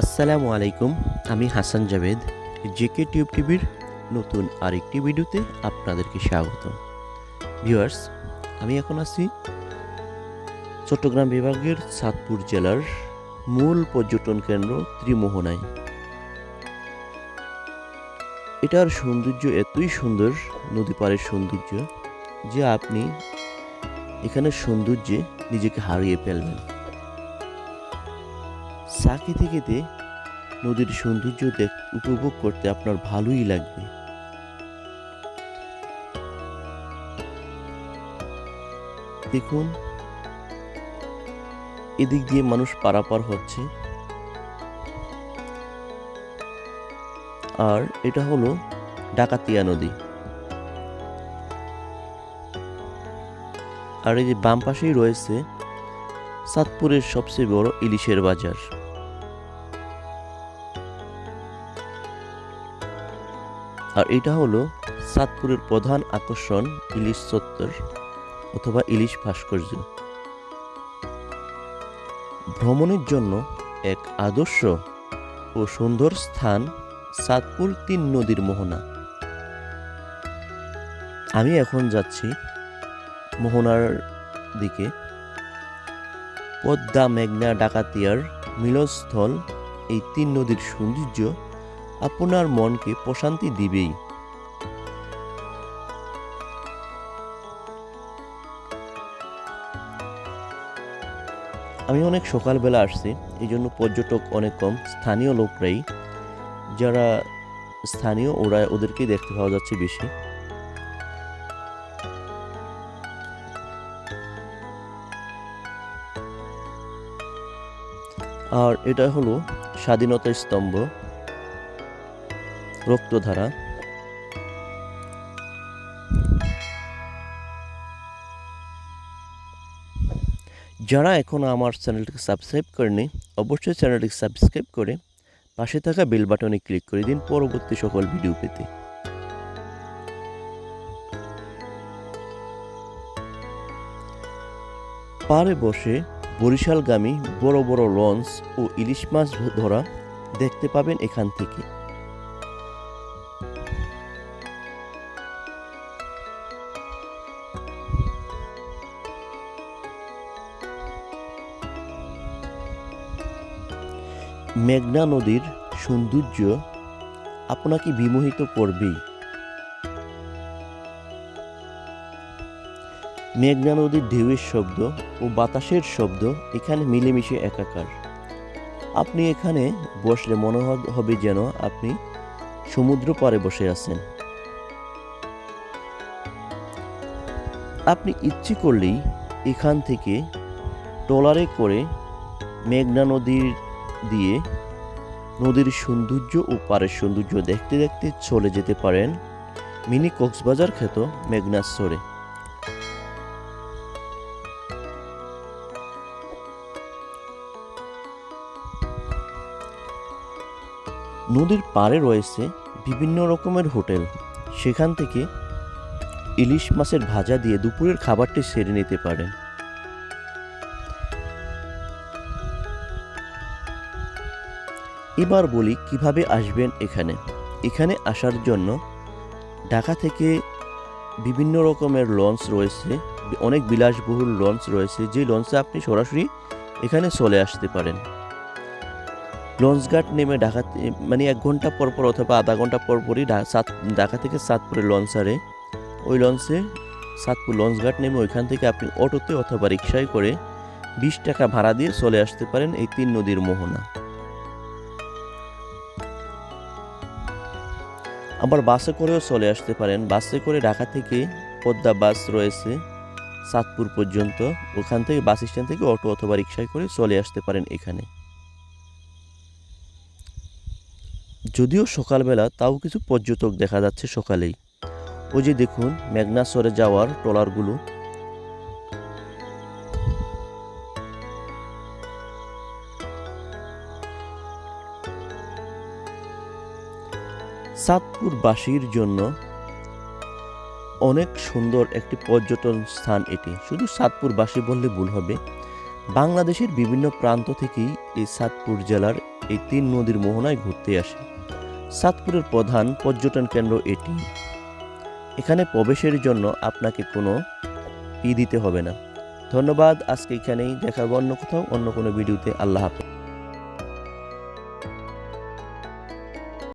আসসালামু আলাইকুম, আমি হাসান জাভেদ, জেকে টিউব টিভির নতুন আরেকটি ভিডিওতে আপনাদেরকে স্বাগত। ভিউয়ার্স, আমি এখন আছি চট্টগ্রাম বিভাগের সাতপুর জেলার মূল পর্যটন কেন্দ্র ত্রিমোহনায়। এটার সৌন্দর্য এতই সুন্দর, নদী পাড়ের সৌন্দর্য, যে আপনি এখানে সৌন্দর্যে নিজেকে হারিয়ে ফেলবেন। চা খেতে খেতে নদীর সৌন্দর্য দেখ, উপভোগ করতে আপনার ভালোই লাগবে। দেখুন, এদিক দিয়ে মানুষ পারাপার হচ্ছে। আর এটা হলো ডাকাতিয়া নদী। আর এই যে বাম পাশেই রয়েছে সাতপুরের সবচেয়ে বড় ইলিশের বাজার। আর এটা হলো সাতপুরের প্রধান আকর্ষণ ইলিশ চত্বর অথবা ইলিশ ভাস্কর্য। ভ্রমণের জন্য এক আদর্শ ও সুন্দর স্থান সাতপুর তিন নদীর মোহনা। আমি এখন যাচ্ছি মোহনার দিকে। পদ্মা মেঘনা ডাকাতিয়ার মিলনস্থল এই তিন নদীর সৌন্দর্য আপনার মনকে প্রশান্তি দিবেই। আমি অনেক সকালবেলা আসছি এই জন্য পর্যটক অনেক কম, স্থানীয় লোকরাই। যারা স্থানীয় ওরা ওদেরকেই দেখতে পাওয়া যাচ্ছে বেশি। আর এটা হলো স্বাধীনতা স্তম্ভ। রক্তধারা যারা এখনও আমার চ্যানেলটিকে সাবস্ক্রাইব করেনি অবশ্যই চ্যানেলটিকে সাবস্ক্রাইব করে পাশে থাকা বেল বাটনে ক্লিক করে দিন পরবর্তী সকল ভিডিও পেতে। পাড়ে বসে বরিশালগামী বড় বড় লঞ্চ ও ইলিশ মাছ ধরা দেখতে পাবেন এখান থেকে। মেঘনা নদীর সৌন্দর্য আপনাকে বিমোহিত করবেই। মেঘনা নদীর ঢেউয়ের শব্দ ও বাতাসের শব্দ এখানে মিলেমিশে একাকার। আপনি এখানে বসলে মনে হবে যেন আপনি সমুদ্র পাড়ে বসে আছেন। আপনি ইচ্ছে করলেই এখান থেকে ট্রলারে করে মেঘনা নদীর দিয়ে নদীর সৌন্দর্য ও পাড়ের সৌন্দর্য দেখতে দেখতে চলে যেতে পারেন মিনি কক্সবাজার খ্যাত মেঘনা সরে। নদীর পাড়ে রয়েছে বিভিন্ন রকমের হোটেল। সেখান থেকে ইলিশ মাছের ভাজা দিয়ে দুপুরের খাবারটি সেরে নিতে পারেন। এবার বলি কীভাবে আসবেন এখানে। এখানে আসার জন্য ঢাকা থেকে বিভিন্ন রকমের লঞ্চ রয়েছে, অনেক বিলাসবহুল লঞ্চ রয়েছে, যে লঞ্চে আপনি সরাসরি এখানে চলে আসতে পারেন। লঞ্চঘাট নেমে ঢাকাতে মানে এক ঘণ্টা পর পর অথবা আধা ঘণ্টা পর পরই সাত- ঢাকা থেকে সাতপুরে লঞ্চ ছাড়ে ওই লঞ্চে সাতপুর লঞ্চঘাট নেমে ওইখান থেকে আপনি অটোতে অথবা রিক্সায় করে বিশ টাকা ভাড়া দিয়ে চলে আসতে পারেন এই তিন নদীর মোহনা। আবার বাসে করেও চলে আসতে পারেন। বাসে করে ঢাকা থেকে পদ্মা বাস রয়েছে, সাতপুর পর্যন্ত। ওখান থেকে বাস স্ট্যান্ড থেকে অটো অথবা রিক্সায় করে চলে আসতে পারেন এখানে। যদিও সকালবেলা, তাও কিছু পর্যটক দেখা যাচ্ছে সকালেই। ওই যে দেখুন মেঘনাসরে যাওয়ার ট্রলারগুলো। সাতপুরবাসীর জন্য অনেক সুন্দর একটি পর্যটন স্থান এটি। শুধু সাতপুরবাসী বললে ভুল হবে। বাংলাদেশের বিভিন্ন প্রান্ত থেকেই এই সাতপুর জেলার এই তিন নদীর মোহনায় ঘুরতে আসে। সাতপুরের প্রধান পর্যটন কেন্দ্র এটি। এখানে প্রবেশের জন্য আপনাকে কোনো ই দিতে হবে না। ধন্যবাদ। আজকে এখানেই দেখা হবে অন্য কোথাও, অন্য কোনো ভিডিওতে। আল্লাহ হাফেজ।